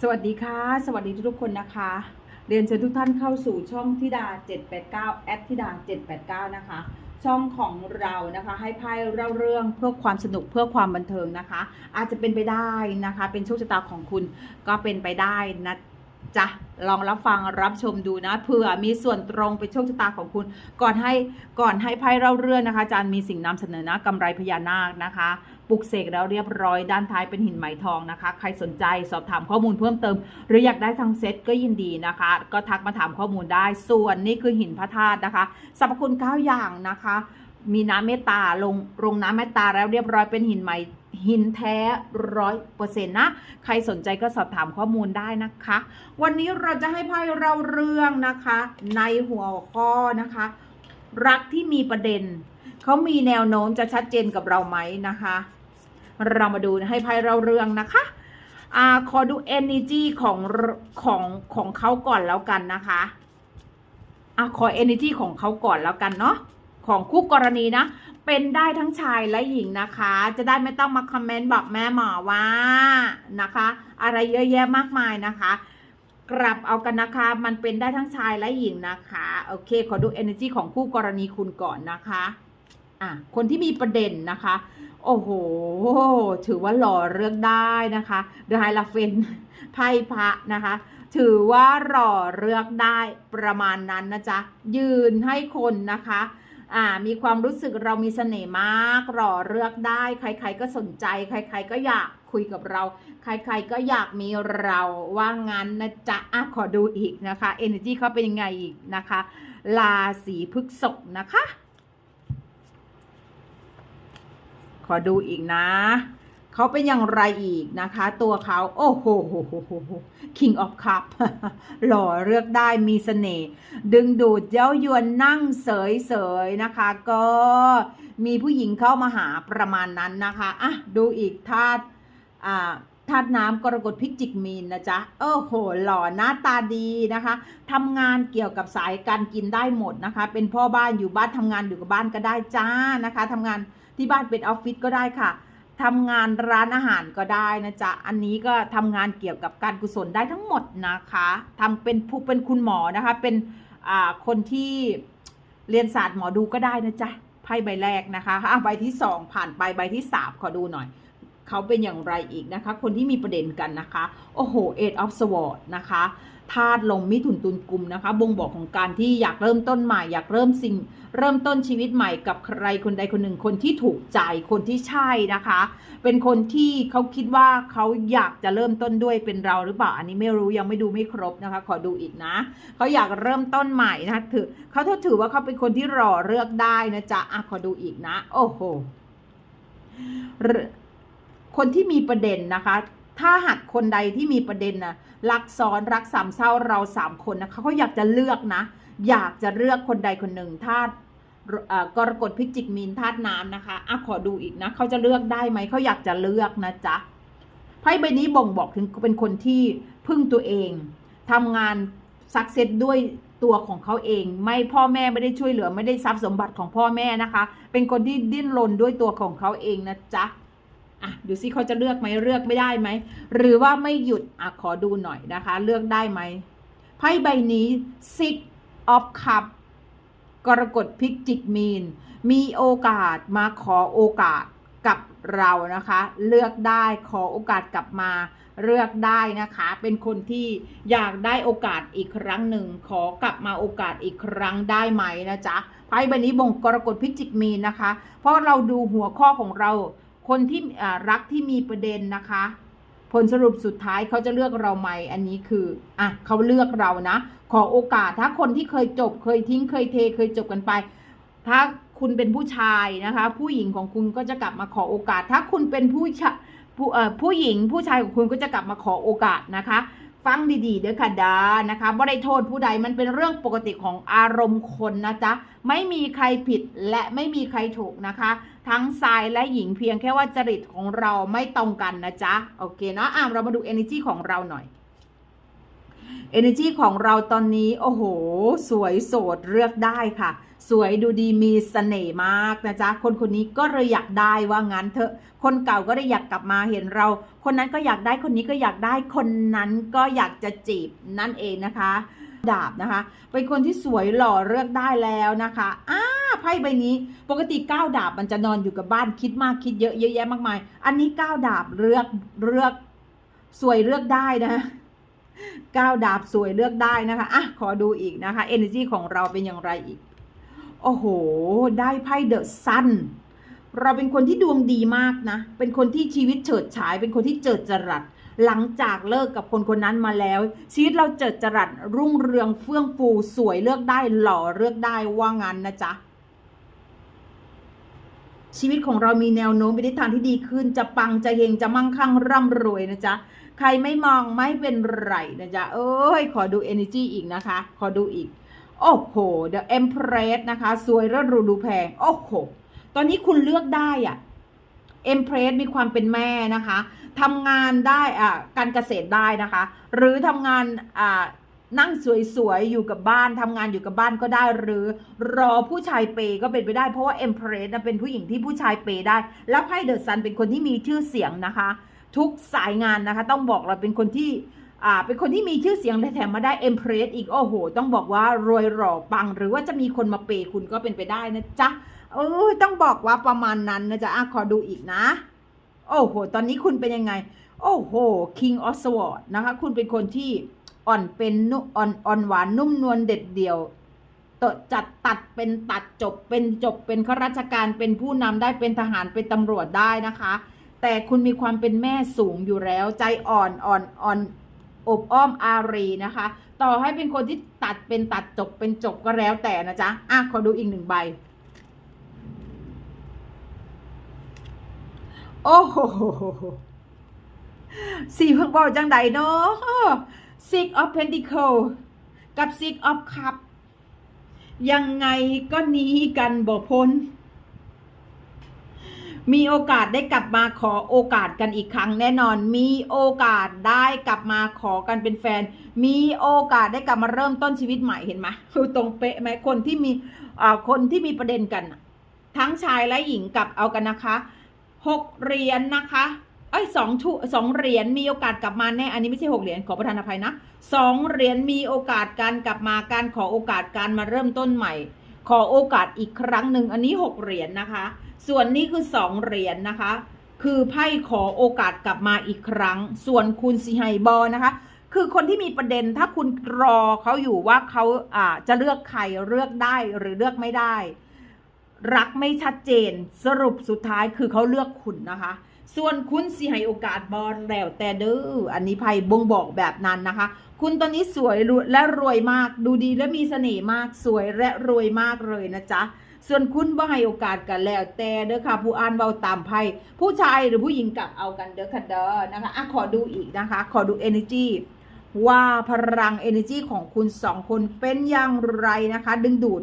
สวัสดีค่ะ สวัสดีทุกคนนะคะ เรียนเชิญทุกท่านเข้าสู่ช่องทิดา 789แอดทิดา 789 นะคะ ช่องของเรานะคะ ให้ไพ่เล่าเรื่องเพื่อความสนุกเพื่อความบันเทิงนะคะ อาจจะเป็นไปได้นะคะ เป็นโชคชะตาของคุณก็เป็นไปได้นะ จ๊ะลองรับฟังรับชมดูนะเผื่อมีส่วนตรงเป็นโชคชะตาของคุณ ก่อนให้ก่อนให้ไพ่เล่าเรื่องนะคะอาจารย์มีสิ่งนำเสนอนะกำไรพญานาคนะคะปลุกเสกแล้วเรียบร้อยด้านท้ายเป็นหินไหมทองนะคะ ใครสนใจสอบถามข้อมูลเพิ่มเติม หรืออยากได้ทั้งเซ็ตก็ยินดีนะคะ ก็ทักมาถามข้อมูลได้ ส่วนนี่คือหินพระธาตุนะคะสรรพคุณ9อย่างนะคะ มีน้ำเมตตาลงลงน้ำเมตตาแล้วเรียบร้อยเป็นหินใหม หินแท้ร้อยเปอร์เซ็นต์นะ ใครสนใจก็สอบถามข้อมูลได้นะคะ วันนี้เราจะให้ไพ่เราเรื่องนะคะ ในหัวข้อนะคะ รักที่มีประเด็น เขามีแนวโน้มจะชัดเจนกับเราไหมนะคะ เรามาดูให้ไพ่เราเรื่องนะคะอ่าขอดู energy ของของของเขาก่อนแล้วกันนะคะอะขอ energy ของเขาก่อนแล้วกันเนาะ ของคู่กรณีนะ เป็นได้ทั้งชายและหญิงนะคะ จะได้ไม่ต้องมาคอมเมนต์บอกแม่หมอว่านะคะ อะไรเยอะแยะมากมายนะคะ กลับเอากันนะคะ มันเป็นได้ทั้งชายและหญิงนะคะ โอเค ขอดู energy ของคู่กรณีคุณก่อนนะคะอะคนที่มีประเด็นนะคะ โอ้โห ถือว่าหล่อเลือกได้นะคะเดอะไฮลาเฟนไพ่พระนะคะ ถือว่าหล่อเลือกได้ประมาณนั้นนะจ๊ะ ยืนให้คนนะคะ อ่ามีความรู้สึกเรามีเสน่ห์มากหล่อเลือกได้ ใคร ๆ ก็สนใจ ใคร ๆ ก็อยากคุยกับเรา ใคร ๆ ก็อยากมีเราว่างั้นนะจ๊ะอะขอดูอีกนะคะ energy เขาเป็นยังไงอีกนะคะราศีพฤษภนะคะ ขอดูอีกนะ เขาเป็นอย่างไรอีกนะคะ ตัวเขาโอ้โห King of Cup หล่อเลือกได้มีเสน่ห์ดึงดูดเย้ายวนนั่งเสยๆนะคะ ก็มีผู้หญิงเข้ามาหาประมาณนั้นนะคะอะดูอีกธาตุอ่าธาตุน้ำกรกฎพิจิกมีนนะจ๊ะโอ้โห หล่อหน้าตาดีนะคะทำงานเกี่ยวกับสายการกินได้หมดนะคะ เป็นพ่อบ้านอยู่บ้านทำงานอยู่กับบ้านก็ได้จ้านะคะทำงานที่บ้านเป็นออฟฟิศก็ได้ค่ะ ทำงานร้านอาหารก็ได้นะจ๊ะ อันนี้ก็ทำงานเกี่ยวกับการกุศลได้ทั้งหมดนะคะทำเป็นผู้เป็นคุณหมอนะคะ เป็นคนที่เรียนศาสตร์หมอดูก็ได้นะจ๊ะไพ่ใบแรกนะคะอะใบที่สองผ่านไปใบที่สามขอดูหน่อย เขาเป็นอย่างไรอีกนะคะ คนที่มีประเด็นกันนะคะ โอ้โห eight of swords นะคะธาตุลงมิถุนตุลกุมนะคะ บ่งบอกของการที่อยากเริ่มต้นใหม่ อยากเริ่มสิ่ง เริ่มต้นชีวิตใหม่กับใครคนใดคนหนึ่งคนที่ถูกใจคนที่ใช่นะคะ เป็นคนที่เขาคิดว่าเขาอยากจะเริ่มต้นด้วยเป็นเราหรือเปล่า อันนี้ไม่รู้ยังไม่ดูไม่ครบนะคะ ขอดูอีกนะเขาอยากเริ่มต้นใหม่นะคะถือเขาถือว่าเขาเป็นคนที่รอเลือกได้นะจ๊ะอะขอดูอีกนะ โอ้โห คนที่มีประเด็นนะคะ ถ้าหากคนใดที่มีประเด็นนะรักซ้อนรักสามเศร้าเราสามคนนะคะเขาอยากจะเลือกนะ อยากจะเลือกคนใดคนหนึ่งธาตุอ่อกรกฎพิจิกมีนธาตุน้ำนะคะอะขอดูอีกนะเขาจะเลือกได้ไหมเขาอยากจะเลือกนะจ๊ะไพ่ใบนี้บ่งบอกถึงเป็นคนที่พึ่งตัวเองทำงานสักเซสด้วยตัวของเขาเอง ไม่พ่อแม่ไม่ได้ช่วยเหลือ ไม่ได้ทรัพย์สมบัติของพ่อแม่นะคะ เป็นคนที่ดิ้นรนด้วยตัวของเขาเองนะจ๊ะ อะดูซิเขาจะเลือกไหมเลือกไม่ได้ไหม หรือว่าไม่หยุดอะขอดูหน่อยนะคะ เลือกได้ไหมไพ่ใบนี้ six of cup กรกฎพิจิกมีน มีโอกาสมาขอโอกาสกับเรานะคะ เลือกได้ขอโอกาสกลับมาเลือกได้นะคะ เป็นคนที่อยากได้โอกาสอีกครั้งหนึ่ง ขอกลับมาโอกาสอีกครั้งได้ไหมนะจ๊ะไพ่ใบนี้บ่งกรกฎพิจิกมีนนะคะ เพราะเราดูหัวข้อของเรา คนที่รักที่มีประเด็นนะคะ ผลสรุปสุดท้ายเขาจะเลือกเราไหมอันนี้คืออะเขาเลือกเรานะ ขอโอกาสถ้าคนที่เคยจบเคยทิ้งเคยเทเคยจบกันไป ถ้าคุณเป็นผู้ชายนะคะ ผู้หญิงของคุณก็จะกลับมาขอโอกาส ถ้าคุณเป็นผู้ชผู้ผู้หญิงผู้ชายของคุณก็จะกลับมาขอโอกาสนะคะ ฟังดีๆ เด้อค่ะดานะคะบ่ได้โทษผู้ใดมันเป็นเรื่องปกติของอารมณ์คนนะจ๊ะ ไม่มีใครผิดและไม่มีใครถูกนะคะ ทั้งชายและหญิงเพียงแค่ว่าจริตของเราไม่ตรงกันนะจ๊ะ โอเคเนาะอะเรามาดู energy ของเราหน่อย energy ของเราตอนนี้ โอ้โห สวยโสดเลือกได้ค่ะ สวยดูดีมีเสน่ห์มากนะจ๊ะ คนคนนี้ก็เลยอยากได้ว่างั้นเถอะ คนเก่าก็ได้อยากกลับมาเห็นเรา คนนั้นก็อยากได้คนนี้ก็อยากได้คนนั้นก็อยากจะจีบนั่นเองนะคะ ดาบนะคะ เป็นคนที่สวยหล่อเลือกได้แล้วนะคะอ้าไพ่ใบนี้ปกติก้าวดาบมันจะนอนอยู่กับบ้านคิดมากคิดเยอะเยอะแยะมากมาย อันนี้ก้าวดาบเลือกเลือก สวยเลือกได้นะ ก้าวดาบสวยเลือกได้นะคะ อะ ขอดูอีกนะคะ energy ของเราเป็นอย่างไรอีก โอ้โห ได้ไพ่เดอะซันเราเป็นคนที่ดวงดีมากนะ เป็นคนที่ชีวิตเฉิดฉาย เป็นคนที่เจิดจรัส หลังจากเลิกกับคนคนนั้นมาแล้ว ชีวิตเราเจิดจรัสรุ่งเรืองเฟื่องฟูสวยเลือกได้หล่อเลือกได้ว่างั้นนะจ๊ะ ชีวิตของเรามีแนวโน้มไปในทางที่ดีขึ้น จะปังจะเฮงจะมั่งคั่งร่ำรวยนะจ๊ะ ใครไม่มองไม่เป็นไรนะจ๊ะ เอ้ย ขอดู energy อีกนะคะ ขอดูอีก โอ้โห The Empress นะคะ สวยระรูดูแพง โอ้โห ตอนนี้คุณเลือกได้อะ Empress มีความเป็นแม่นะคะทำงานได้อ่าการเกษตรได้นะคะ หรือทำงานอ่า นั่งสวยๆ อยู่กับบ้านทำงานอยู่กับบ้านก็ได้หรือ รอผู้ชายเปย์ก็เป็นไปได้เพราะว่า Empress นะเป็นผู้หญิงที่ผู้ชายเปย์ได้ แล้วไพ่เดอะซันเป็นคนที่มีชื่อเสียงนะคะ ทุกสายงานนะคะ ต้องบอกเราเป็นคนที่อ่าเป็นคนที่มีชื่อเสียงและแถมมาได้เอ็มเพรสอีกโอ้โห ต้องบอกว่ารวยหล่อปัง หรือว่าจะมีคนมาเปย์คุณก็เป็นไปได้นะจ๊ะเออต้องบอกว่าประมาณนั้นนะจ๊ะอะขอดูอีกนะ โอ้โห ตอนนี้คุณเป็นยังไง โอ้โห King of Swords นะคะ คุณเป็นคนที่ อ่อนเป็นนุ่อ่อนอ่อนหวานนุ่มนวลเด็ดเดี่ยวตจัดตัดเป็นตัดจบเป็นจบเป็นข้าราชการเป็นผู้นำได้เป็นทหารเป็นตำรวจได้นะคะ แต่คุณมีความเป็นแม่สูงอยู่แล้ว ใจอ่อนอ่อนอ่อนอบอ้อมอารีนะคะ ต่อให้เป็นคนที่ตัดเป็นตัดจบเป็นจบก็แล้วแต่นะจ๊ะอะขอดูอีกหนึ่งใบ โอ้โหสีเพิ่งบอกจังใดเนาะ Six of Pentacle กับ Six of Cup ยังไงก็หนีกันบ่พ้น มีโอกาสได้กลับมาขอโอกาสกันอีกครั้งแน่นอน มีโอกาสได้กลับมาขอกันเป็นแฟน มีโอกาสได้กลับมาเริ่มต้นชีวิตใหม่เห็นไหมคือตรงเป๊ะไหมคนที่มีคนที่มีประเด็นกัน ทั้งชายและหญิงกลับเอากันนะคะหกเหรียญนะคะ เอ้ยสองชุสองเหรียญมีโอกาสกลับมาแน่อันนี้ไม่ใช่หกเหรียญขอประทานอภัยนะสองเหรียญมีโอกาสการกลับมาการขอโอกาสการมาเริ่มต้นใหม่ ขอโอกาสอีกครั้งหนึ่งอันนี้หกเหรียญนะคะ ส่วนนี้คือสองเหรียญนะคะ คือไพ่ขอโอกาสกลับมาอีกครั้ง ส่วนคุณสีไฮบอลนะคะ คือคนที่มีประเด็นถ้าคุณรอเขาอยู่ว่าเขาอ่าจะเลือกใครเลือกได้หรือเลือกไม่ได้ รักไม่ชัดเจนสรุปสุดท้ายคือเขาเลือกคุณนะคะ ส่วนคุณสิให้โอกาสบอลแล้วแต่เด้ออันนี้ไพ่บ่งบอกแบบนั้นนะคะ คุณตอนนี้สวยและรวยมากดูดีและมีเสน่ห์มากสวยและรวยมากเลยนะจ๊ะส่วนคุณบ่ให้โอกาสกันแล้วแต่เด้อค่ะผู้อ่านเบาตามไพ่ผู้ชายหรือผู้หญิงกลับเอากันเด้อค่ะเด้อนะคะอะขอดูอีกนะคะ ขอดู energy ว่าพลัง energy ของคุณสองคนเป็นอย่างไรนะคะ ดึงดูด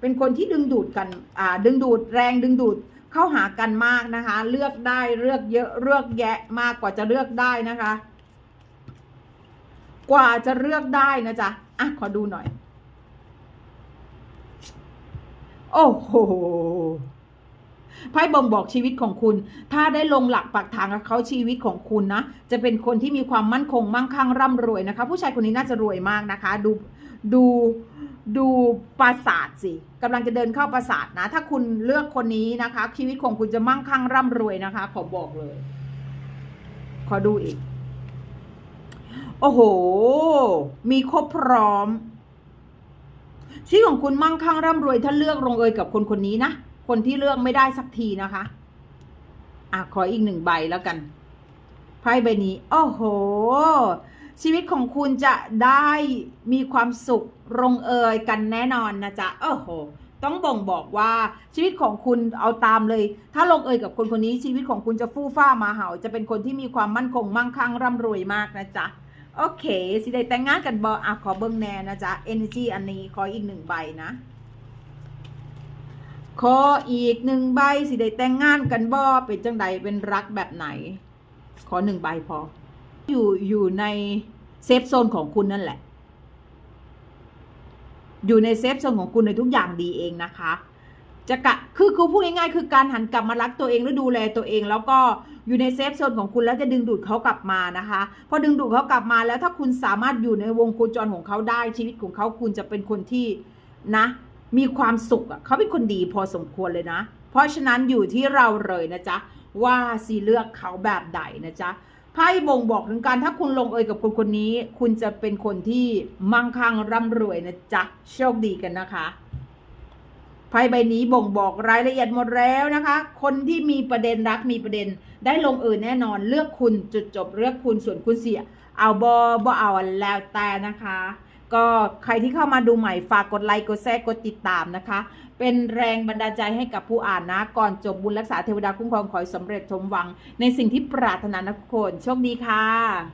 เป็นคนที่ดึงดูดกันอ่าดึงดูดแรงดึงดูด เข้าหากันมากนะคะ เลือกได้เลือกเยอะเลือกแยะมากกว่าจะเลือกได้นะคะ กว่าจะเลือกได้นะจ๊ะอะขอดูหน่อย โอ้โหไพ่บ่งบอกชีวิตของคุณ ถ้าได้ลงหลักปักฐานกับเขาชีวิตของคุณนะ จะเป็นคนที่มีความมั่นคงมั่งคั่งร่ำรวยนะคะ ผู้ชายคนนี้น่าจะรวยมากนะคะ ดู ดู ดูปราสาทสิกำลังจะเดินเข้าปราสาทนะ ถ้าคุณเลือกคนนี้นะคะ ชีวิตของคุณจะมั่งคั่งร่ำรวยนะคะ ขอบอกเลย ขอดูอีก โอ้โห มีครบพร้อม ชีวิตของคุณมั่งคั่งร่ำรวย ถ้าเลือกลงเอยกับคนคนนี้นะ คนที่เลือกไม่ได้สักทีนะคะอะขออีกหนึ่งใบแล้วกันไพ่ใบนี้ โอ้โห ชีวิตของคุณจะได้มีความสุขลงเอยกันแน่นอนนะจ๊ะโอ้โหต้องบ่งบอกว่าชีวิตของคุณเอาตามเลย ถ้าลงเอยกับคนคนนี้ชีวิตของคุณจะฟู่ฟ้ามาเหาจะเป็นคนที่มีความมั่นคงมั่งคั่งร่ำรวยมากนะจ๊ะโอเค สิได้แต่งงานกันบออะขอเบิ้งแน่นะจ๊ะ energy อันนี้ขออีกหนึ่งใบนะ ขออีกหนึ่งใบสิได้แต่งงานกันบอเป็นจังใดเป็นรักแบบไหน ขอหนึ่งใบพอ อยู่อยู่ในเซฟโซนของคุณนั่นแหละ อยู่ในเซฟโซนของคุณในทุกอย่างดีเองนะคะ จะกะคือคือพูดง่ายๆคือการหันกลับมารักตัวเองและดูแลตัวเอง แล้วก็อยู่ในเซฟโซนของคุณแล้วจะดึงดูดเขากลับมานะคะ พอดึงดูดเขากลับมาแล้วถ้าคุณสามารถอยู่ในวงโคจรของเขาได้ชีวิตของเขาคุณจะเป็นคนที่นะ มีความสุขอะเขาเป็นคนดีพอสมควรเลยนะ เพราะฉะนั้นอยู่ที่เราเลยนะจ๊ะว่าสีเลือกเขาแบบใดนะจ๊ะ ไพ่บ่งบอกถึงการถ้าคุณลงเอยกับคนคนนี้ คุณจะเป็นคนที่มั่งคั่งร่ำรวยนะจ๊ะโชคดีกันนะคะไพ่ใบนี้บ่งบอกรายละเอียดหมดแล้วนะคะ คนที่มีประเด็นรักมีประเด็น ได้ลงเอยแน่นอนเลือกคุณจุดจบเลือกคุณส่วนคุณเสีย เอาบอบอเอาแล้วแต่นะคะ ก็ใครที่เข้ามาดูใหม่ฝากกดไลค์กดแชร์กดติดตามนะคะ เป็นแรงบันดาลใจให้กับผู้อ่านนะ ก่อนจบบุญรักษาเทวดาคุ้มครองขอให้สำเร็จสมหวัง ในสิ่งที่ปรารถนานะทุกคนโชคดีค่ะ